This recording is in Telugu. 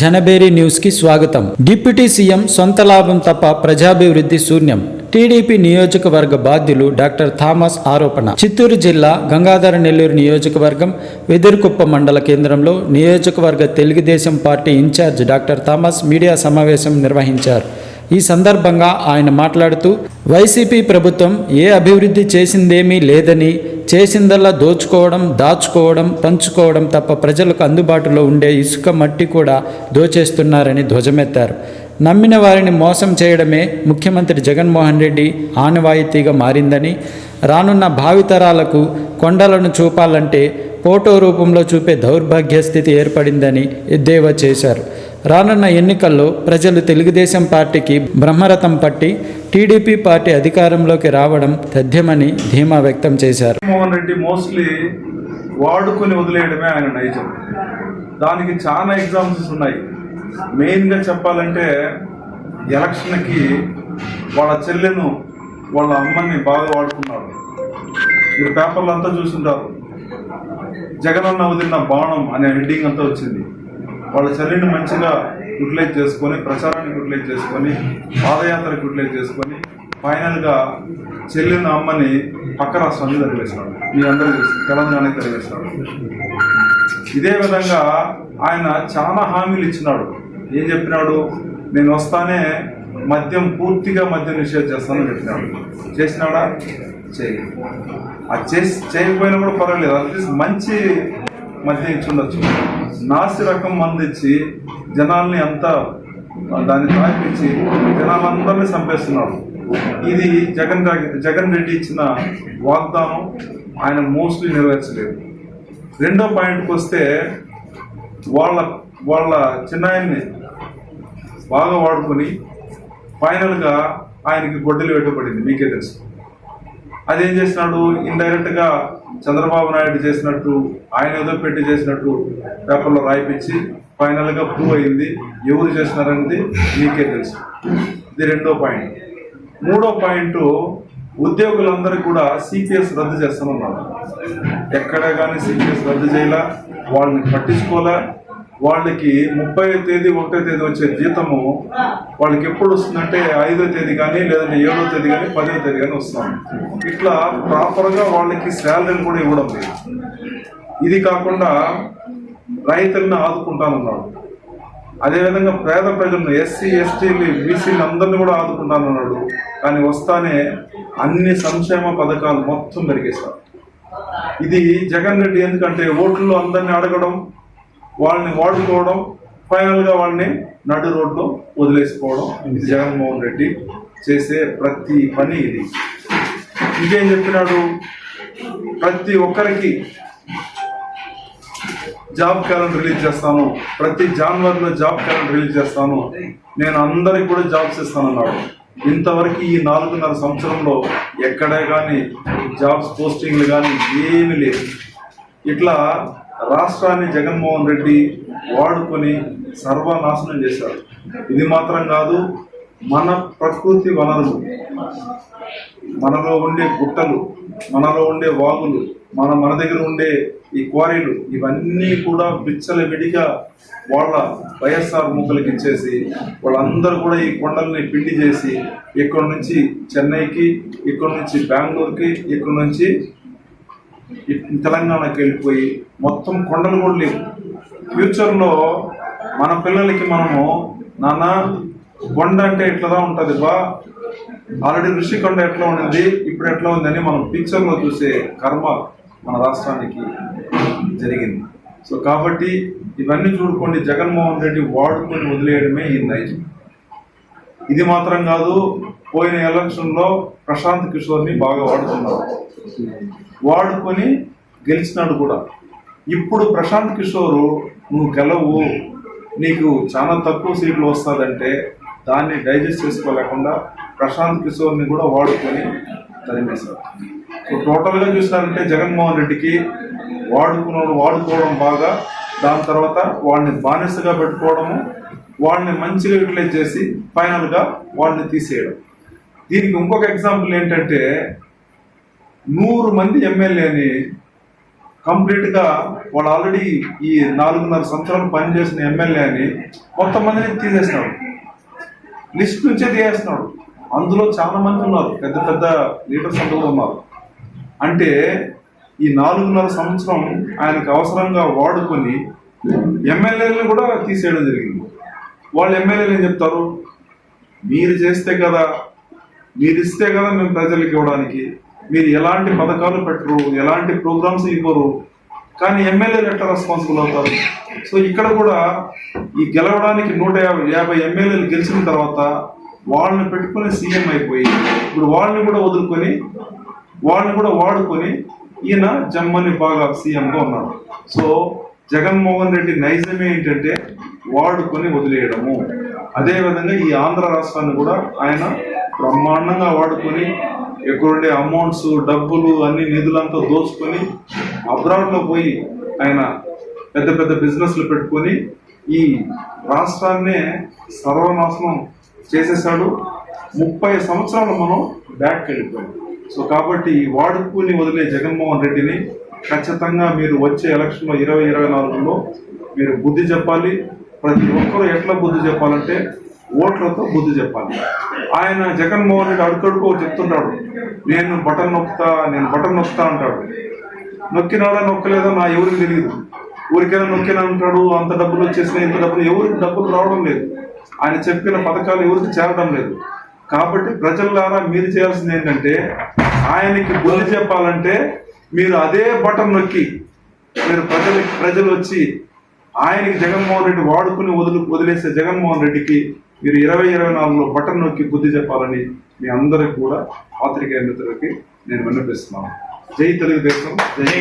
జనబేరి న్యూస్కి స్వాగతం. డిప్యూటీ సీఎం సొంత లాభం తప్ప ప్రజాభివృద్ధి శూన్యం. టీడీపీ నియోజకవర్గ బాధ్యులు డాక్టర్ థామస్ ఆరోపణ. చిత్తూరు జిల్లా గంగాధర నెల్లూరు నియోజకవర్గం వెదురుకుప్ప మండల కేంద్రంలో నియోజకవర్గ Telugudesam party in charge doctor Thomas media సమావేశం నిర్వహించారు. ఈ సందర్భంగా ఆయన మాట్లాడుతూ వైసీపీ ప్రభుత్వం ఏ అభివృద్ధి చేసిందేమీ లేదని చేసిందల్లా దోచుకోవడం దాచుకోవడం పంచుకోవడం తప్ప ప్రజలకు అందుబాటులో ఉండే ఇసుక మట్టి కూడా దోచేస్తున్నారని ధ్వజమెత్తారు. నమ్మిన వారిని మోసం చేయడమే ముఖ్యమంత్రి జగన్మోహన్ రెడ్డి ఆనవాయితీగా మారిందని రానున్న భావితరాలకు కొండలను చూపాలంటే ఫోటో రూపంలో చూపే దౌర్భాగ్య స్థితి ఏర్పడిందని ఎద్దేవా చేశారు. రానున్న ఎన్నికల్లో ప్రజలు తెలుగుదేశం పార్టీకి బ్రహ్మరథం పట్టి టీడీపీ పార్టీ అధికారంలోకి రావడం తథ్యమని ధీమా వ్యక్తం చేశారు. జగన్మోహన్ రెడ్డి మోస్ట్లీ వాడుకొని వదిలేయడమే ఆయన నైజం. దానికి చాలా ఎగ్జాంపుల్స్ ఉన్నాయి. మెయిన్గా చెప్పాలంటే ఎలక్షన్కి వాళ్ళ చెల్లెను వాళ్ళ అమ్మని బాగా వాడుకున్నాడు మీరు పేపర్లు అంతా చూసుంటారు. జగనన్న వదిలిన బాణం అనే హెడ్డింగ్ అంతా వచ్చింది. వాళ్ళ చర్యను మంచిగా యూటిలైజ్ చేసుకొని ప్రచారాన్ని యూటిలైజ్ చేసుకొని పాదయాత్రకు యూటిలైజ్ చేసుకొని ఫైనల్గా చెల్లిన అమ్మని పక్క రాష్ట్రానికి తరివేశాడు మీ అందరూ తెలంగాణకి తరివేశాడు ఇదే విధంగా ఆయన చాలా హామీలు ఇచ్చినాడు. ఏం చెప్పినాడు? నేను వస్తానే మద్యం పూర్తిగా మద్యం నిషేధం చేస్తానని చెప్పినాడు. చేసినాడా? చేయ అది చేసి చేయకపోయినా కూడా పర్వాలేదు. అట్లీస్ట్ మంచి మధ్య ఇచ్చుండొచ్చు నాసి రకం మంది ఇచ్చి జనాల్ని అంతా దాన్ని తాగిపించి జనాలందరినీ చంపేస్తున్నాడు ఇది జగన్ జగన్ రెడ్డి ఇచ్చిన వాగ్దానం ఆయన మోస్ట్లీ నెరవేర్చలేదు. రెండో పాయింట్కి వస్తే వాళ్ళ వాళ్ళ చిన్నాయన్ని బాగా వాడుకొని ఫైనల్గా ఆయనకి గొడ్డలు పెట్టబడింది. మీకే తెలుసు. అదేం చేసినాడు ఇండైరెక్ట్గా చంద్రబాబు నాయుడు చేసినట్టు ఆయన ఏదో పెట్టి చేసినట్టు పేపర్లో రాయిపించి ఫైనల్గా ప్రూవ్ అయింది. ఎవరు చేసినారనేది మీకే తెలుసు. ఇది రెండో పాయింట్ మూడో పాయింట్ ఉద్యోగులందరూ కూడా సిపిఎస్ రద్దు చేస్తామన్నారు. ఎక్కడ కానీ సిపిఎస్ రద్దు చేయాల. వాళ్ళని పట్టించుకోలే వాళ్ళకి ముప్పై తేదీ ఒకటో తేదీ వచ్చే జీతము వాళ్ళకి ఎప్పుడు వస్తుందంటే ఐదో తేదీ కానీ లేదంటే ఏడో తేదీ కానీ పదో తేదీ కానీ వస్తుంది. ఇట్లా ప్రాపర్గా వాళ్ళకి శాలరీని కూడా ఇవ్వడం లేదు. ఇది కాకుండా రైతులను ఆదుకుంటానన్నాడు అదేవిధంగా పేద ప్రజలను ఎస్సీ ఎస్టీలు బీసీలు అందరిని కూడా ఆదుకుంటానన్నాడు కానీ వస్తానే అన్ని సంక్షేమ పథకాలు మొత్తం పెరిగేస్తారు ఇది జగన్ రెడ్డి ఎందుకంటే ఓట్లు అందరిని అడగడం వాళ్ళని వాడుకోవడం ఫైనల్గా వాళ్ళని నడు రోడ్లో వదిలేసుకోవడం ఇది జగన్మోహన్ రెడ్డి చేసే ప్రతి పని ఇది. ఇంకేం చెప్పినాడు? ప్రతి ఒక్కరికి జాబ్ క్యాలెండర్ రిలీజ్ చేస్తాను. ప్రతి జాన్వరిలో జాబ్ క్యాలెండర్ రిలీజ్ చేస్తాను. నేను అందరికి కూడా జాబ్స్ ఇస్తానన్నాడు ఇంతవరకు ఈ నాలుగున్నర సంవత్సరంలో ఎక్కడే కానీ జాబ్స్ పోస్టింగ్లు కానీ ఏమీ లేదు. ఇట్లా రాష్ట్రాన్ని జగన్మోహన్ రెడ్డి వాడుకొని సర్వనాశనం చేశారు. ఇది మాత్రం కాదు మన ప్రకృతి వనరులు మనలో ఉండే గుట్టలు మనలో ఉండే వాగులు మన మన దగ్గర ఉండే ఈ క్వారీలు ఇవన్నీ కూడా బిచ్చల విడిగా వాళ్ళ వైఎస్ఆర్ ముక్కలకి ఇచ్చేసి వాళ్ళందరూ కూడా ఈ కొండల్ని పిండి చేసి ఇక్కడ నుంచి చెన్నైకి ఇక్కడ నుంచి బెంగళూరుకి ఇక్కడ నుంచి తెలంగాణకి వెళ్ళిపోయి మొత్తం కొండలు కూడా లేవు. ఫ్యూచర్లో మన పిల్లలకి మనము నాన్న కొండ అంటే ఇట్లా ఉంటుంది బా? ఆల్రెడీ ఋషికొండ ఎట్లా ఉండింది ఇప్పుడు ఎట్లా ఉందని మనం పిక్చర్లో చూసే కర్మ మన రాష్ట్రానికి జరిగింది. సో కాబట్టి ఇవన్నీ చూడుకోండి జగన్మోహన్ రెడ్డి వాడుకొని వదిలేయడమే ఈ నైజం. ఇది మాత్రం కాదు పోయిన ఎలక్షన్లో ప్రశాంత్ కిషోర్ని బాగా వాడుతున్నారు. వాడుకొని గెలిచినాడు కూడా. ఇప్పుడు ప్రశాంత్ కిషోర్ నువ్వు గెలవు. నీకు చాలా తక్కువ సీట్లు వస్తుందంటే దాన్ని డైజెస్ట్ చేసుకోలేకుండా ప్రశాంత్ కిషోర్ని కూడా వాడుకొని తరిమేశారు. సో టోటల్గా చూసినారంటే జగన్మోహన్ రెడ్డికి వాడుకున్నాడు వాడుకోవడం బాగా. దాని తర్వాత వాడిని బానిసగా పెట్టుకోవడము వాడిని మంచిగా యూటిలైజ్ చేసి ఫైనల్గా వాడిని తీసేయడం. దీనికి ఇంకొక ఎగ్జాంపుల్ ఏంటంటే నూరు మంది ఎమ్మెల్యేని కంప్లీట్గా వాళ్ళు ఆల్రెడీ ఈ నాలుగున్నర సంవత్సరాలు పనిచేసిన ఎమ్మెల్యేని మొత్తం మందిని తీసేసినాడు. లిస్ట్ నుంచే తీసేస్తున్నాడు అందులో చాలా మంది ఉన్నారు. పెద్ద పెద్ద లీడర్స్ అందులో ఉన్నారు. అంటే ఈ నాలుగున్నర సంవత్సరం ఆయనకు అవసరంగా వాడుకొని ఎమ్మెల్యేలను కూడా తీసేయడం జరిగింది. వాళ్ళు ఎమ్మెల్యేలు ఏం చెప్తారు? మీరు చేస్తే కదా మీరు ఇస్తే కదా మేము ప్రజలకు ఇవ్వడానికి. మీరు ఎలాంటి పథకాలు పెట్టరు ఎలాంటి ప్రోగ్రామ్స్ ఇవ్వరు. కానీ ఎమ్మెల్యేలు ఎట్లా రెస్పాన్సిబుల్ అవుతారు. సో ఇక్కడ కూడా ఈ గెలవడానికి నూట యాభై యాభై ఎమ్మెల్యేలు గెలిచిన తర్వాత వాళ్ళని పెట్టుకుని సీఎం అయిపోయి ఇప్పుడు వాళ్ళని కూడా వదులుకొని వాళ్ళని కూడా వాడుకొని ఈయన జమ్మని బాగా సీఎంగా ఉన్నాడు సో జగన్మోహన్ రెడ్డి నైజమే ఏంటంటే వాడుకొని వదిలేయడము. అదేవిధంగా ఈ ఆంధ్ర రాష్ట్రాన్ని కూడా ఆయన బ్రహ్మాండంగా వాడుకొని ఎక్కడుండే అమౌంట్స్ డబ్బులు అన్ని నిధులంతా దోచుకొని అబ్రాడ్లో పోయి ఆయన పెద్ద పెద్ద బిజినెస్లు పెట్టుకొని ఈ రాష్ట్రాన్నే సర్వనాశనం చేసేసాడు ముప్పై సంవత్సరాలు మనం బ్యాక్ వెళ్ళిపోయాం. సో కాబట్టి ఈ వాడుకుని వదిలే జగన్మోహన్ రెడ్డిని ఖచ్చితంగా మీరు వచ్చే ఎలక్షన్లో ఇరవై ఇరవై నాలుగులో మీరు బుద్ధి చెప్పాలి. ప్రతి ఒక్కరూ ఎట్లా బుద్ధి చెప్పాలంటే ఓట్లతో బుద్ధి చెప్పాలి. ఆయన జగన్మోహన్ రెడ్డి అడుకడుకో చెప్తుంటాడు నేను బటన్ నొక్కుతా నేను బటన్ నొక్కుతా అంటాడు. నొక్కినాడా నొక్కలేదా? నా ఎవరికి తెలియదు ఊరికైనా నొక్కినా అంటాడు అంత డబ్బులు వచ్చేసినాయి ఇంత డబ్బులు ఎవరికి డబ్బులు రావడం లేదు. ఆయన చెప్పిన పథకాలు ఎవరికి చేరడం లేదు. కాబట్టి ప్రజలారా మీరు చేయాల్సింది ఏంటంటే ఆయనకి బుద్ధి చెప్పాలంటే మీరు అదే బటన్ నొక్కి మీరు ప్రజలకి ప్రజలు వచ్చి ఆయనకి జగన్మోహన్ రెడ్డి వాడుకుని వదులు వదిలేసే జగన్మోహన్ రెడ్డికి మీరు ఇరవై ఇరవై నాలుగులో బటన్ నొక్కి బుద్ధి చెప్పాలని మీ అందరికి కూడా పాత్రికేయ మిత్రులకి నేను విన్నపిస్తున్నాను. జై తెలుగుదేశం జై